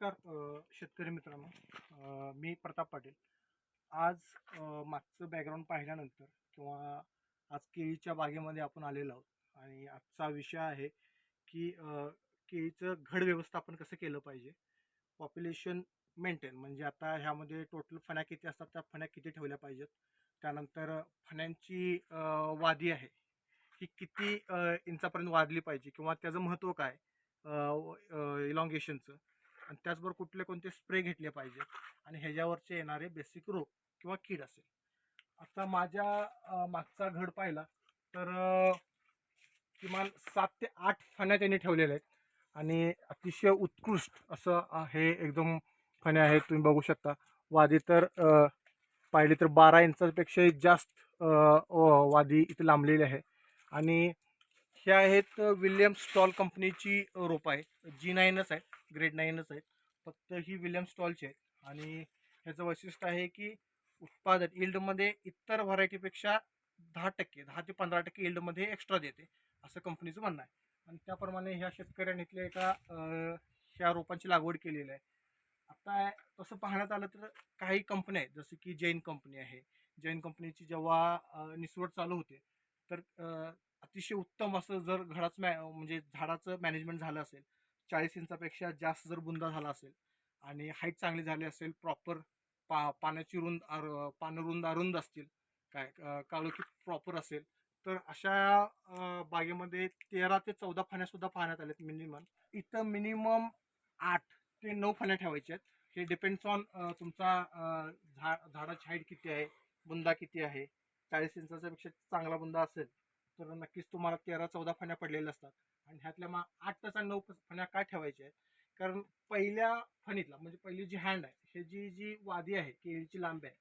नमस्कार शेतकरी मित्रांनो. मी प्रताप पाटील. आज मागचं बॅकग्राऊंड पाहिल्यानंतर किंवा आज केळीच्या बागेमध्ये आपण आलेलो आहोत आणि आजचा विषय आहे की केळीचं घड व्यवस्थापन कसं केलं पाहिजे? पॉप्युलेशन मेंटेन म्हणजे आता ह्यामध्ये टोटल फण्या किती असतात त्या फण्या किती ठेवल्या पाहिजेत? त्यानंतर फण्यांची वादी आहे. ही किती इंचापर्यंत वाढली पाहिजे किंवा त्याचं महत्त्व काय? इलॉंगेशनचं आणि त्याचबरोबर कुठले कोणते स्प्रे घेतले पाहिजे. आणि ह्याच्यावरचे येणारे बेसिक रोग किंवा कीड असेल. आता माझ्या मागचा घड पाहिला तर किमान सात ते आठ फण्या त्यांनी ठेवलेल्या आहेत. आणि अतिशय उत्कृष्ट असं हे एकदम फण्या आहेत तुम्ही बघू शकता. वादी तर पाहिली तर बारा इंचापेक्षाही जास्त वादी इथे लांबलेली आहे. आणि हे आहेत विल्यम स्टॉल कंपनीची रोपं आहे. जी नाईनच आहे. ग्रेड नाईनच आहेत फक्त ही विल्यम स्टॉलची आहेत आणि ह्याचं वैशिष्ट्य आहे की उत्पादन इल्डमध्ये इतर व्हरायटीपेक्षा दहा टक्के दहा ते पंधरा टक्के इल्डमध्ये एक्स्ट्रा देते. असं कंपनीचं म्हणणं आहे. आणि त्याप्रमाणे ह्या शेतकऱ्यांनी इथल्या एका ह्या रोपांची लागवड केलेली आहे. आता तसं पाहण्यात आलं तर काही कंपन्या आहेत जसं की जैन कंपनी आहे. जैन कंपनीची जेव्हा निसवड चालू होते तर अतिशय उत्तम असं जर घराचं मॅ म्हणजे झाडाचं मॅनेजमेंट झालं असेल चाळीस इंचापेक्षा जास्त जर बुंदा झाला असेल आणि हाईट चांगली झाली असेल प्रॉपर पा पाण्याची रुंद आर पानं रुंद अरुंद असतील काय काळोखी प्रॉपर असेल तर अशा बागेमध्ये तेरा ते चौदा फण्यासुद्धा पाहण्यात आल्यात मिनिमम इथं मिनिमम आठ ते नऊ फण्या ठेवायच्या आहेत. हे डिपेंड्स ऑन तुमचा झा झाडाची हाईट किती आहे बुंदा किती आहे चाळीस इंचाच्यापेक्षा चांगला बुंदा असेल तर नक्कीच तुम्हाला तेरा चौदा फण्या पडलेल्या असतात. आणि ह्यातल्या मग आठ तासा नऊ फण्या काय ठेवायच्या आहेत? कारण पहिल्या फणीतला म्हणजे पहिली जी हँड आहे हे जी जी वादी आहे केळीची लांबी आहे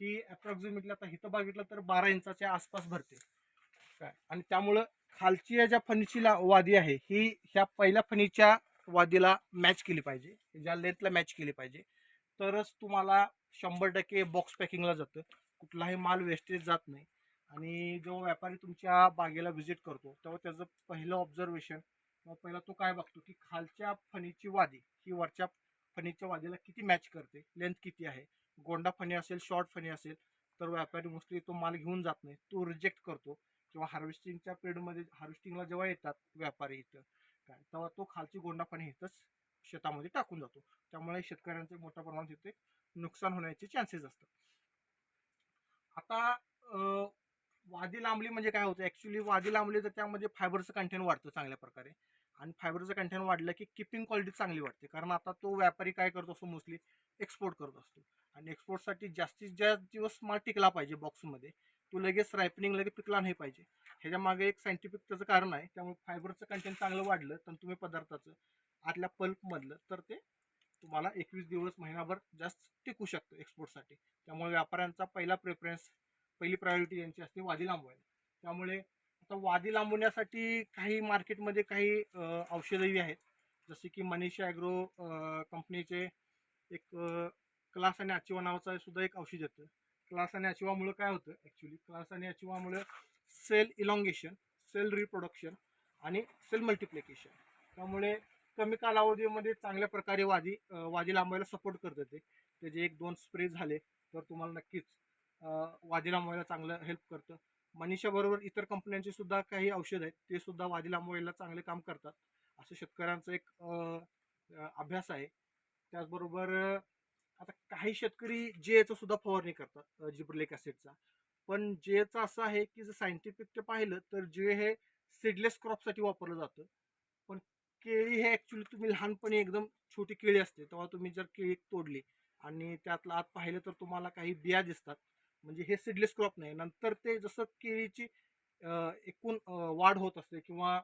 ही अप्रॉक्झिमेटली आता इथं बघितलं तर बारा इंचाच्या आसपास भरते. काय? आणि त्यामुळं खालची या ज्या फणीची ला वादी आहे ही ह्या पहिल्या फणीच्या वादीला मॅच केली पाहिजे. ज्या लेथला मॅच केली पाहिजे. तरच तुम्हाला शंभर टक्के बॉक्स पॅकिंगला जातं. कुठलाही माल वेस्टेज जात नाही. आणि जेव्हा व्यापारी तुमच्या बागेला व्हिजिट करतो तेव्हा त्याचं पहिलं ऑब्झर्वेशन मग पहिला तो काय बघतो की खालच्या फणीची वादी ही वरच्या फणीच्या वादीला किती मॅच करते लेंथ किती आहे गोंडा फणी असेल शॉर्ट फणी असेल तर व्यापारी मोस्टली तो माल घेऊन जात नाही तो रिजेक्ट करतो. किंवा हार्वेस्टिंगच्या पिरियडमध्ये हार्वेस्टिंगला जेव्हा येतात व्यापारी इथं काय तेव्हा तो खालची गोंडा फणी इथंच शेतामध्ये टाकून जातो. त्यामुळे शेतकऱ्यांचे मोठ्या प्रमाणात इथे नुकसान होण्याचे चान्सेस असतात. आता वादी लांबली म्हणजे काय होतं? ॲक्च्युली वादी लांबली तर त्यामध्ये फायबरचं कंटेंट वाढतं चांगल्या प्रकारे. आणि फायबरचं कंटेंट वाढलं की किपिंग क्वालिटी चांगली वाटते कारण आता तो व्यापारी काय करतो असतो मोस्टली एक्सपोर्ट करत असतो. आणि एक्सपोर्टसाठी जास्तीत जास्त दिवस माल टिकला पाहिजे बॉक्समध्ये तो लगेच रायपनिंग लगेच पिकला नाही पाहिजे. ह्याच्या मागे एक सायंटिफिक त्याचं कारण आहे. त्यामुळे फायबरचं कंटेंट चांगलं वाढलं तर तुम्ही पदार्थाचं आतल्या पल्पमधलं तर ते तुम्हाला एकवीस दिवस महिनाभर जास्त टिकू शकतं एक्सपोर्टसाठी त्यामुळे व्यापाऱ्यांचा पहिला प्रेफरन्स पहिली प्रायोरिटी यांची असते वादी लांबवायला त्यामुळे आता वादी लांबवण्यासाठी काही मार्केटमध्ये काही औषधंही औषधही आहेत. जसे की मनीषा ॲग्रो कंपनीचे एक क्लास आणि अचिवा नावाचा सुद्धा एक औषध येतं. क्लास आणि अचिवामुळं काय होतं? ॲक्च्युली क्लास आणि अचिवामुळं सेल इलॉंगेशन सेल रिप्रोडक्शन आणि सेल मल्टिप्लिकेशन त्यामुळे कमी कालावधीमध्ये चांगल्या प्रकारे वादी वादी लांबायला सपोर्ट करतं ते. त्याचे एक दोन स्प्रे झाले तर तुम्हाला नक्कीच वादी लांबवायला चांगलं हेल्प करतं. मनीषाबरोबर इतर कंपन्यांचे सुद्धा काही औषध आहेत ते सुद्धा वादी लांबवायला चांगले काम करतात. असं शेतकऱ्यांचं एक अभ्यास आहे. त्याचबरोबर आता काही शेतकरी जेचं सुद्धा फवारणी करतात जिब्रलेक ॲसिडचा. पण जेचं असं आहे की जर सायंटिफिक ते पाहिलं तर जे हे सीडलेस क्रॉपसाठी वापरलं जातं. पण केळी हे ॲक्च्युली तुम्ही लहानपणी एकदम छोटी केळी असते तेव्हा तुम्ही जर केळी तोडली आणि त्यातला आत पाहिलं तर तुम्हाला काही बिया दिसतात. म्हणजे हे सीडलेस क्रॉप नाही. नंतर ते जसं केळीची एकूण वाढ होत असते किंवा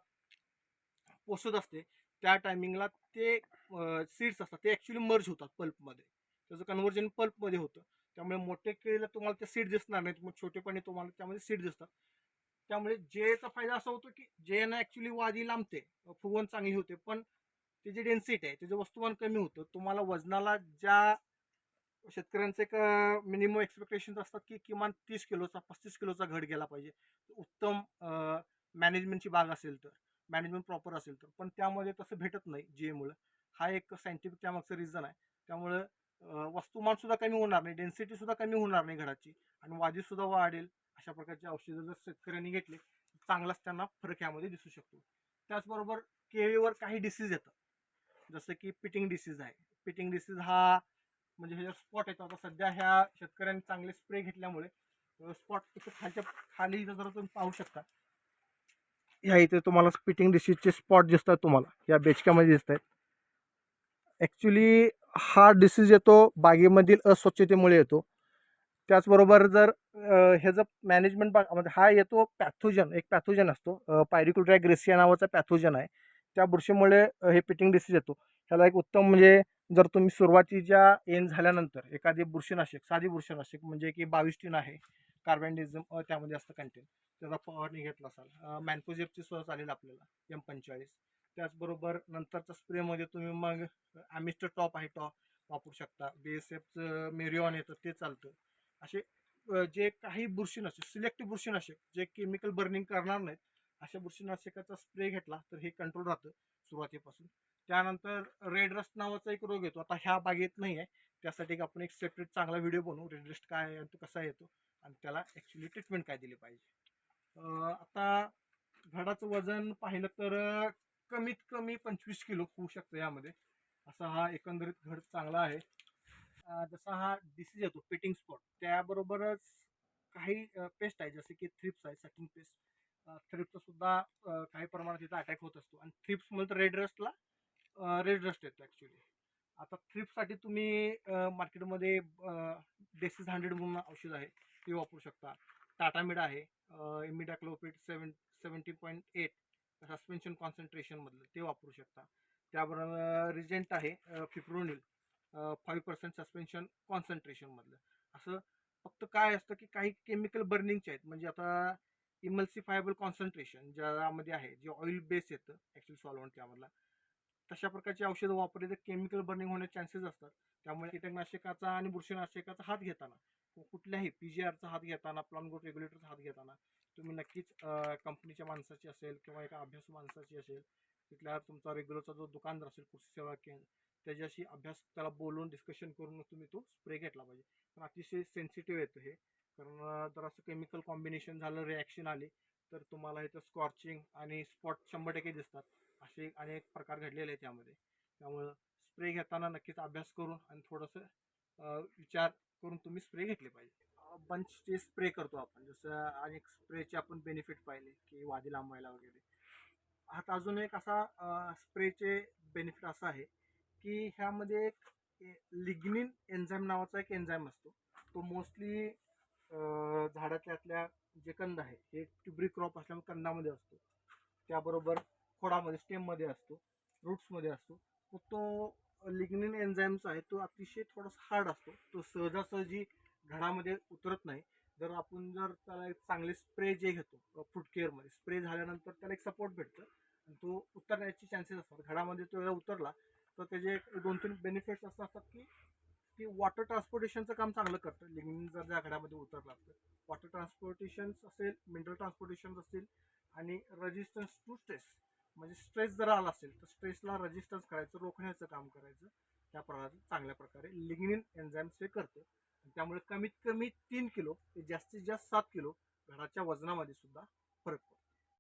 पोसत असते त्या टायमिंगला ते सीड्स असतात ते ॲक्च्युली मर्ज होतात पल्पमध्ये. त्याचं कन्व्हर्जन पल्पमध्ये होतं. त्यामुळे मोठे केळीला तुम्हाला ते सीड दिसणार नाहीत मग छोटेपणी तुम्हाला त्यामध्ये सीड दिसतात. त्यामुळे जेचा फायदा असा होतो की जेनं ॲक्च्युली वादी लांबते फुगवण चांगली होते पण त्याची डेन्सिटी आहे त्याचं वस्तुमान कमी होतं तुम्हाला वजनाला ज्या शेतकऱ्यांचे एक मिनिमम एक्सपेक्टेशन असतात की किमान तीस किलोचा पस्तीस किलोचा घड गेला पाहिजे. उत्तम मॅनेजमेंटची बाग असेल तर मॅनेजमेंट प्रॉपर असेल तर. पण त्यामध्ये तसं भेटत नाही जी एमुळं हा एक सायंटिफिक त्यामागचं रिझन आहे. त्यामुळं वस्तुमानसुद्धा वस्तुमान सुद्धा कमी होणार नाही डेन्सिटी सुद्धा कमी होणार नाही घडाची आणि वादीसुद्धा वाढेल अशा प्रकारची औषधं जर शेतकऱ्यांनी घेतले चांगलाच त्यांना फरक यामध्ये दिसू शकतो. त्याचबरोबर केळीवर काही डिसीज येतात. जसं की पिटिंग डिसीज आहे. पिटिंग डिसीज हा म्हणजे ह्याच्यावर स्पॉट येतो आता सध्या ह्या शेतकऱ्यांनी चांगले स्प्रे घेतल्यामुळे स्पॉट इथं खालच्या खाली इथं जरा तुम्ही पाहू शकता. ह्या इथे तुम्हाला स्पिटिंग डिसीजचे स्पॉट दिसतात तुम्हाला. या बेचक्यामध्ये दिसत आहेत ॲक्च्युली हा डिसीज येतो बागेमधील अस्वच्छतेमुळे येतो. त्याचबरोबर जर ह्याचं मॅनेजमेंट बाग म्हणजे हा येतो पॅथोजन एक पॅथोजन असतो पायरिकुड्रा ग्रेसिया नावाचा पॅथोजन आहे. त्या बुरशीमुळे हे पिटिंग डिसीज येतो. ह्याला एक उत्तम म्हणजे जर तुम्ही सुरुवातीच्या एन झाल्यानंतर एखादी बुरशीनाशक साधी बुरशीनाशक म्हणजे की बावीस टीन आहे कार्बनडिझम त्यामध्ये असतं कंटेन त्याचा फवारणी घेतला असाल मॅनपोजेपची सुद्धा चालेल आपल्याला एम पंचेचाळीस. त्याचबरोबर नंतरच्या स्प्रेमध्ये तुम्ही मग ॲमिस्टर टॉप आहे टॉप वापरू शकता बी एस एफचं मेरिओन येतं ते चालतं. असे जे काही बुरशीनाशक सिलेक्टिव्ह बुरशीनाशक जे केमिकल बर्निंग करणार नाहीत अशा बुरशीनाशकाचा स्प्रे घेतला तर हे कंट्रोल राहतं सुरुवातीपासून. त्यानंतर रेड रस्ट नावाचा एक रोग येतो. आता ह्या बागेत नाही आहे. त्यासाठी एक आपण एक सेपरेट चांगला व्हिडिओ बनवू. रेड रस्ट काय आहे आणि तो कसा येतो आणि त्याला ॲक्च्युली ट्रीटमेंट काय दिली पाहिजे. आता झाडाचं वजन पाहिलं तर कमीत कमी पंचवीस किलो होऊ शकतं यामध्ये. असा हा एकंदरीत घड चांगला आहे. जसा हा डिसीज येतो पेटिंग स्पॉट त्याबरोबरच काही पेस्ट आहे. जसे की थ्रिप्स आहे सटिंग पेस्ट थ्रिप्सचा सुद्धा काही प्रमाणात इथं अटॅक होत असतो. आणि थ्रिप्स म्हणलं तर रेड रस्टला रेड रस्ट येतो ॲक्च्युली आता थ्रिप्ससाठी तुम्ही मार्केटमध्ये डेसिस हंड्रेड म्हणून औषध आहे ते वापरू शकता. टाटामिड आहे imidacloprid seven seventy point eight suspension कॉन्सन्ट्रेशनमधलं ते वापरू शकता. त्याबरोबर रिजेंट आहे फिप्रोनिल फाईव्ह पर्सेंट सस्पेन्शन कॉन्सन्ट्रेशनमधलं असं फक्त काय असतं की काही केमिकल बर्निंगचे आहेत. म्हणजे आता इमल्सिफायबल कॉन्सन्ट्रेशन ज्यामध्ये आहे जे ऑइल बेस येतं ॲक्च्युली सॉल्वंट त्यामधला. तशा प्रकारची औषधं वापरली तर केमिकल बर्निंग होण्याचे चान्सेस असतात. त्यामुळे कीटकनाशकाचा आणि बुरशीनाशकाचा हात घेताना कुठल्याही पी जी आरचा हात घेताना प्लॉन प्लॉनगोट रेग्युलेटरचा हात घेताना तुम्ही नक्कीच कंपनीच्या माणसाची असेल किंवा एका अभ्यासू माणसाची असेल तिथल्या तुमचा रेग्युलरचा जो दुकानदार असेल कृषी सेवा केंद्र त्याच्याशी अभ्यास त्याला बोलून डिस्कशन करून तुम्ही तो स्प्रे घेतला पाहिजे. पण अतिशय सेन्सिटिव्ह येतं हे. कारण जर असं केमिकल कॉम्बिनेशन झालं रिॲक्शन आली तर तुम्हाला इथं स्कॉर्चिंग आणि स्पॉट शंभर टक्के दिसतात. असे अनेक प्रकार घडलेले आहेत त्यामध्ये त्यामुळं स्प्रे घेताना नक्कीच अभ्यास करून आणि थोडंसं विचार करून तुम्ही स्प्रे घेतले पाहिजे. बंचचे स्प्रे करतो आपण. जसं अनेक स्प्रेचे आपण बेनिफिट पाहिले की वादी लांबवायला वगैरे. आता अजून एक असा स्प्रेचे बेनिफिट असा आहे की ह्यामध्ये एक लिग्निन एन्झाईम नावाचा एक एन्झाईम असतो. तो मोस्टली झाडातल्यातल्या जे कंद आहे हे ट्युबरी क्रॉप असल्यामुळे कंदामध्ये असतो. त्याबरोबर खोडामध्ये स्टेममध्ये असतो रूट्समध्ये असतो. तो लिग्निन एन्झाईमचा आहे तो अतिशय थोडासा हार्ड असतो. तो सहजासहजी घडामध्ये उतरत नाही. जर आपण जर त्याला एक चांगले स्प्रे जे घेतो फुटकेअरमध्ये स्प्रे झाल्यानंतर त्याला एक सपोर्ट भेटतं. आणि तो उतरण्याचे चान्सेस असतात. घडामध्ये तो एकदा उतरला तर त्याचे एक दोन तीन बेनिफिट्स असं असतात की की वॉटर ट्रान्सपोर्टेशनचं काम चांगलं करतं. लिग्निन जर त्या घडामध्ये उतरला तर. वॉटर ट्रान्सपोर्टेशन्स असेल मिनरल ट्रान्सपोर्टेशन असतील आणि रजिस्टन्स टू स्ट्रेस म्हणजे स्ट्रेस जर आला असेल तर स्ट्रेसला रजिस्टन्स करायचं रोखण्याचं काम करायचं. त्या प्रकारे चांगल्या प्रकारे. लिग्निन एन्झाईम्स हे करते. आणि त्यामुळे कमीत कमी तीन किलो ते जास्तीत जास्त सात किलो घराच्या वजनामध्ये सुद्धा फरक पडतो.